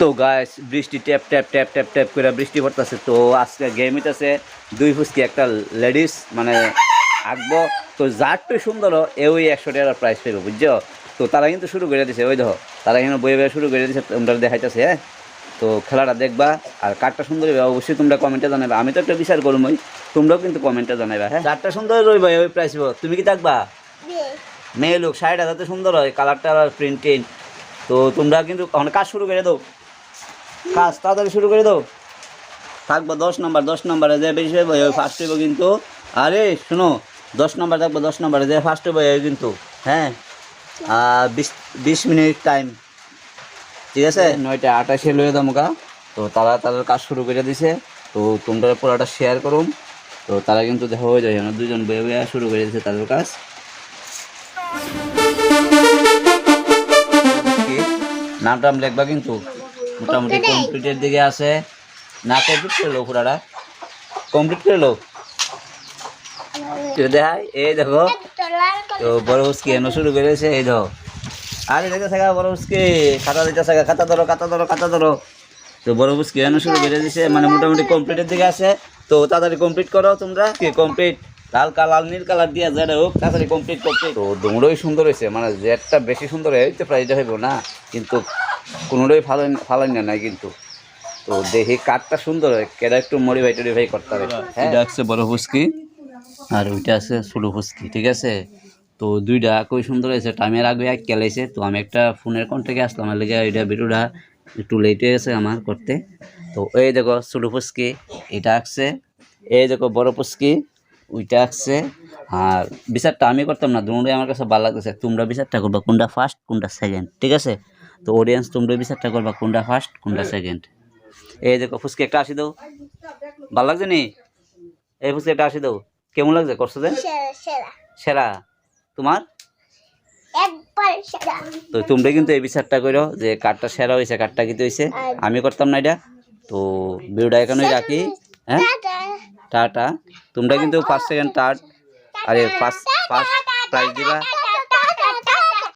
তো গাছ বৃষ্টি tap tap tap tap tap করে বৃষ্টি পড়তেছে। তো আজকে গেম আছে দুই ফুসকি একটা লেডিস মানে আঁকবো। তো যারটু সুন্দর এ ওই একশো টাকার প্রাইস পাইবে বুঝছ? তো তারা কিন্তু শুরু করে দিছে ওই দেখো তারা কিন্তু বয়ে বয়ে শুরু করে দিছে তোমরা দেখাইতেছে হ্যাঁ? তো খেলাটা দেখবা আর কারটা সুন্দর হইবে অবশ্যই তোমরা কমেন্টে জানাবে আমি তো একটা বিচার করবোই তোমরাও কিন্তু কমেন্টে জানাবে হ্যাঁ? চারটা সুন্দর রইবে ওই প্রাইস তুমি কি থাকবা? মেয়ে। লোক শাড়িটা যাতে সুন্দর হয় কালারটা আর প্রিন্টিং তো তোমরা কিন্তু এখন কাজ শুরু করে দাও। কাজ তাড়াতাড়ি শুরু করে দাও। থাকব দশ নম্বর দশ নম্বরে যে বেশি হইব ফার্স্ট হইব কিন্তু। আরে শোনো দশ নম্বর থাকব দশ নম্বরে যে ফার্স্ট হইব কিন্তু হ্যাঁ? আর বিশ বিশ মিনিট টাইম ঠিক আছে? নয়টা আটাশে লয়ে দামকা তো তারা তাদের কাজ শুরু করে দিছে। তো তোমরা পুরোটা শেয়ার করুন তো তারা কিন্তু দেখা হয়ে যায় না দুজন বয়ে বয়ে শুরু করে দিছে তাদের কাজ? নাম টাম লিখবা কিন্তু। মোটামুটি কমপ্লিটের দিকে আছে। না কমপ্লিট করে লো পুরাটা কমপ্লিট করে লো দেখাই এই দেখো। তো বড় উসকি এনে শুরু করেছে এই দেখো। আরে দেখে থাকা বড় উসকি খাতা দিতে থাকা খাতা ধরো খাতা ধরো খাতা ধরো। তো বড় উসকি এনে শুরু করে দিছে মানে মোটামুটি কমপ্লিটের দিকে আছে। তো তাড়াতাড়ি কমপ্লিট করো তোমরা। কি কমপ্লিট লাল কালার নীল কালার দিয়ে যেটা হোক তাড়াতাড়ি কমপ্লিট কমপ্লিট তো দুমড়োই সুন্দর হয়েছে মানে যেটা বেশি সুন্দর হয় তো প্রাইজটা হইব না। কিন্তু কোনোটাই ভালো ফালাই না নাই কিন্তু। তো দেখি কাঠটা সুন্দর হয় কেডা একটু মডিফাই টডিফাই করতে হবে। এটা আছে বড় ফুসকি আর ওইটা আছে ষোলো ফুসকি ঠিক আছে? তো দুইটা খুবই সুন্দর হয়েছে টাইমের আগে এক কেলাইছে তো আমি একটা ফোনের কন্ট্যাক্টে আসলাম আমার লেগে এটা ভিডিওটা একটু লেট হয়ে গেছে আমার করতে। তো এই দেখো ষোলো ফুসকি এটা আসছে এই দেখো বড় ফুসকি ওইটা আসছে আর বিচারটা আমি করতাম না দুটোই আমার কাছে ভালো লাগতেছে তোমরা বিচারটা করবা কোনটা ফার্স্ট কোনটা সেকেন্ড ঠিক আছে? তো অডিয়েন্স তোমরা বিচারটা করবা কোনটা ফার্স্ট কোনটা সেকেন্ড এই দেখো ফুসকি একটা আসি দাও। ভালো লাগছে নি? এই ফুসকি একটা আসি দাও। কেমন লাগছে? করছ যে? সেরা তোমার? তো তোমরা কিন্তু এই বিচারটা করো যে কার্ডটা সেরা হয়েছে কার্ডটা কিন্তু হয়েছে আমি করতাম না এটা। তো ভিডিওটা এখানেই রাখি হ্যাঁ? টাটা। টাটা। তোমরা কিন্তু ফার্স্ট সেকেন্ড থার্ড আরে ফার্স্ট ফার্স্ট প্রাইজ দিবা।